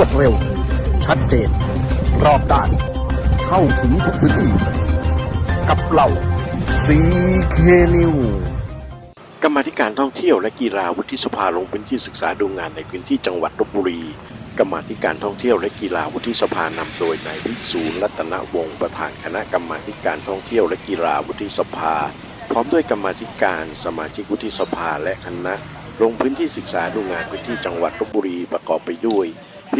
วดเร็ว ชัดเจน รอบด้าน เข้าถึงทุกพื้นที่ กับเราซีเคนิวกรรมธิการท่องเที่ยวและกีฬาวุฒิสภาลงพื้นที่ศึกษาดูงานในพื้นที่จังหวัดลบบุรีกรรมาธิการท่องเที่ยวและกีฬาวุฒิสภานำโดยนายวิสูลรัตนวงศ์ประธานคณะกรรมาธิการท่องเที่ยวและกีฬาวุฒิสภา พร้อมด้วยกรรมาธิการสมาชิกวุฒิสภาและคณะ ลงพื้นที่ศึกษาดูงานพื้นที่จังหวัดลบบุรีประกอบไปด้วย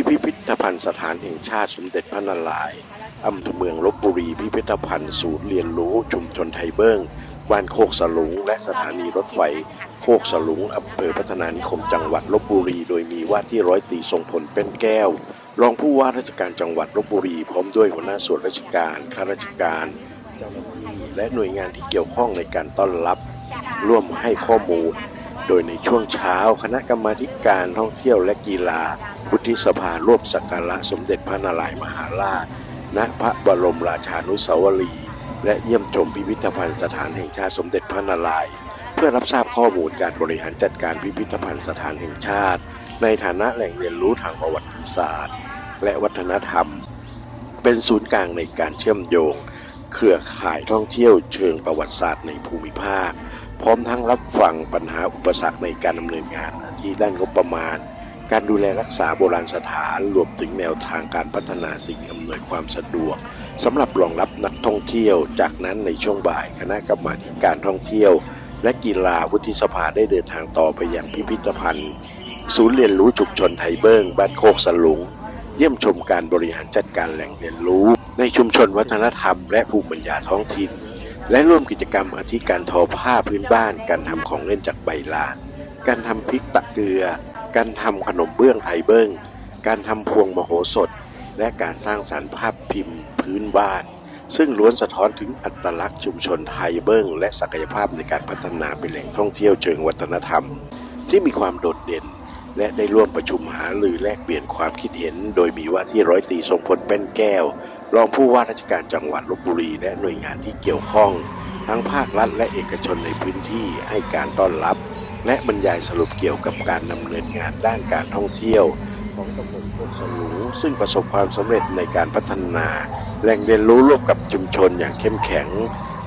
พิพิธภัณฑ์สถานแห่งชาติสมเด็จพระนารายณ์อำเภอเมืองลบบุรี พิพิธภัณฑ์ศูนย์เรียนรู้ชุมชนไทยเบิ้งบ้านโคกสลุง และสถานีรถไฟ โคกสลุงอำเภอพัฒนานิคมจังหวัดลบบุรี โดยมีว่าที่ร้อยตีทรงพลเป็นแก้ว รองผู้ว่าราชการจังหวัดลบบุรี พร้อมด้วยหัวหน้าส่วนราชการข้าราชการเจ้าหน้าที่และหน่วยงานที่เกี่ยวข้องในการต้อนรับ ร่วมให้ข้อมูล โดยในช่วงเช้าคณะกรรมาธิการท่องเที่ยวและกีฬา วุฒิสภาร่วมสักการะสมเด็จพระนารายมหาราช ณ พระบรมราชานุสาวรีย์และเยี่ยมชมพิพิธภัณฑ์สถานแห่งชาติสมเด็จพระนารายณ์เพื่อรับทราบข้อมูลการบริหารจัดการพิพิธภัณฑ์สถานแห่งชาติ ในฐานะแหล่งเรียนรู้ทางประวัติศาสตร์ และวัฒนธรรม เป็นศูนย์กลางในการเชื่อมโยง เครือข่ายท่องเที่ยวเชิงประวัติศาสตร์ในภูมิภาค พร้อมทั้งรับฟังปัญหาอุปสรรคในการดำเนินงานอาทิด้านงบประมาณ การดูแลรักษาโบราณสถานรวมถึงแนวทางการพัฒนาสิ่งอำนวยความสะดวกสำหรับรองรับนักท่องเที่ยว จากนั้นในช่วงบ่ายคณะกรรมาธิการท่องเที่ยว และกีฬาวุฒิสภาได้เดินทางต่อไปยังพิพิธภัณฑ์ ศูนย์เรียนรู้ชุมชนไทเบิ้งบ้านโคกสลุง เยี่ยมชมการบริหารจัดการแหล่งเรียนรู้ ในชุมชนวัฒนธรรม และภูมิปัญญาท้องถิ่น และร่วมกิจกรรมอาทิการทอผ้าพื้นบ้าน การทำของเล่นจากใบลาน การทำพริกตะเกลือ การทำขนมเบื้องไทยเบิ้งการทำพวงมโหสถ และการสร้างสรรค์ภาพพิมพ์พื้นบ้าน ซึ่งล้วนสะท้อนถึงอัตลักษณ์ชุมชนไทยเบิ้งและศักยภาพในการพัฒนาเป็นแหล่งท่องเที่ยวเชิงวัฒนธรรม ที่มีความโดดเด่น และได้ร่วมประชุมหารือแลกเปลี่ยนความคิดเห็น โดยมีว่าที่ร้อยตีทรงพลเป็นแก้ว รองผู้ว่าราชการจังหวัดลบบุรี และหน่วยงานที่เกี่ยวข้อง ทั้งภาครัฐและเอกชนในพื้นที่ให้การต้อนรับ และบรรยายสรุปเกี่ยวกับการดำเนินงานด้านการท่องเที่ยว ของตำบลโคกสลุงซึ่งประสบความสำเร็จในการพัฒนา แหล่งเรียนรู้ร่วมกับชุมชนอย่างเข้มแข็ง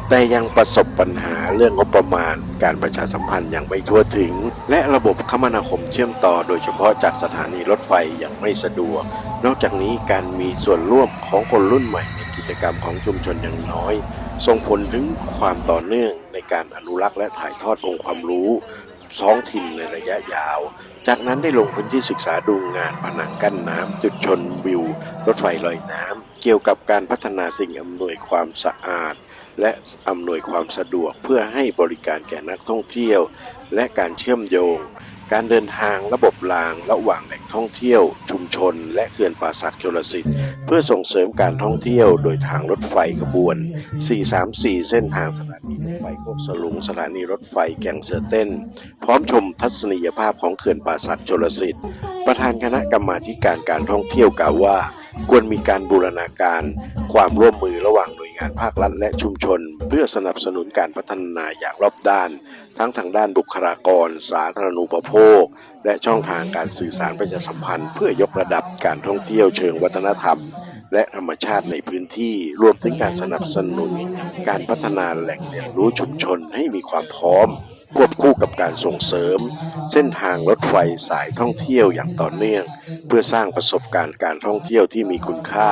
แต่ยังประสบปัญหาเรื่องงบประมาณ การประชาสัมพันธ์ยังไม่ทั่วถึง และระบบคมนาคมเชื่อมต่อ โดยเฉพาะจากสถานีรถไฟยังไม่สะดวก นอกจากนี้การมีส่วนร่วมของคนรุ่นใหม่ในกิจกรรมของชุมชนอย่างน้อย ส่งผลถึงความต่อเนื่องในการอนุรักษ์และถ่ายทอดองค์ความรู้ ท้องถิ่นในระยะยาว จากนั้นได้ลงพื้นที่ศึกษาดูงานผนังกั้นน้ำจุดชนวิว รถไฟลอยน้ำเกี่ยวกับการพัฒนาสิ่งอำนวยความสะอาด และอำนวยความสะดวกเพื่อให้บริการแก่นักท่องเที่ยว และการเชื่อมโยง การเดินทางระบบรางระหว่างแหล่ง ท่องเที่ยว ชุมชน และเขื่อนป่าสักชลสิทธิ์เพื่อส่งเสริมการท่องเที่ยวโดยทางรถไฟขบวน 434 เส้นทางสถานีรถไฟโคกสลุงสถานีรถไฟแก่งเสือเต้น พร้อมชมทัศนียภาพของเขื่อนป่าสักชลสิทธิ์ประธานคณะกรรมาการการท่องเที่ยวกล่าวว่า ควรมีการบูรณาการ ความร่วมมือระหว่าง งานภาครัฐและชุมชน เพื่อสนับสนุนการพัฒนาอย่างรอบด้าน ทั้งทางด้านบุคลากร สาธารณูปโภค และช่องทางการสื่อสารประชาสัมพันธ์ เพื่อยกระดับการท่องเที่ยวเชิงวัฒนธรรม และธรรมชาติในพื้นที่รวมถึงการสนับสนุน การพัฒนาแหล่งเรียนรู้ชุมชนให้มีความพร้อมควบคู่กับการส่งเสริม เส้นทางรถไฟสายท่องเที่ยวอย่างต่อเนื่อง เพื่อสร้างประสบการณ์การท่องเที่ยวที่มีคุณค่า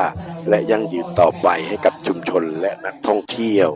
และยั่งยืนต่อไปให้กับชุมชนและนักท่องเที่ยว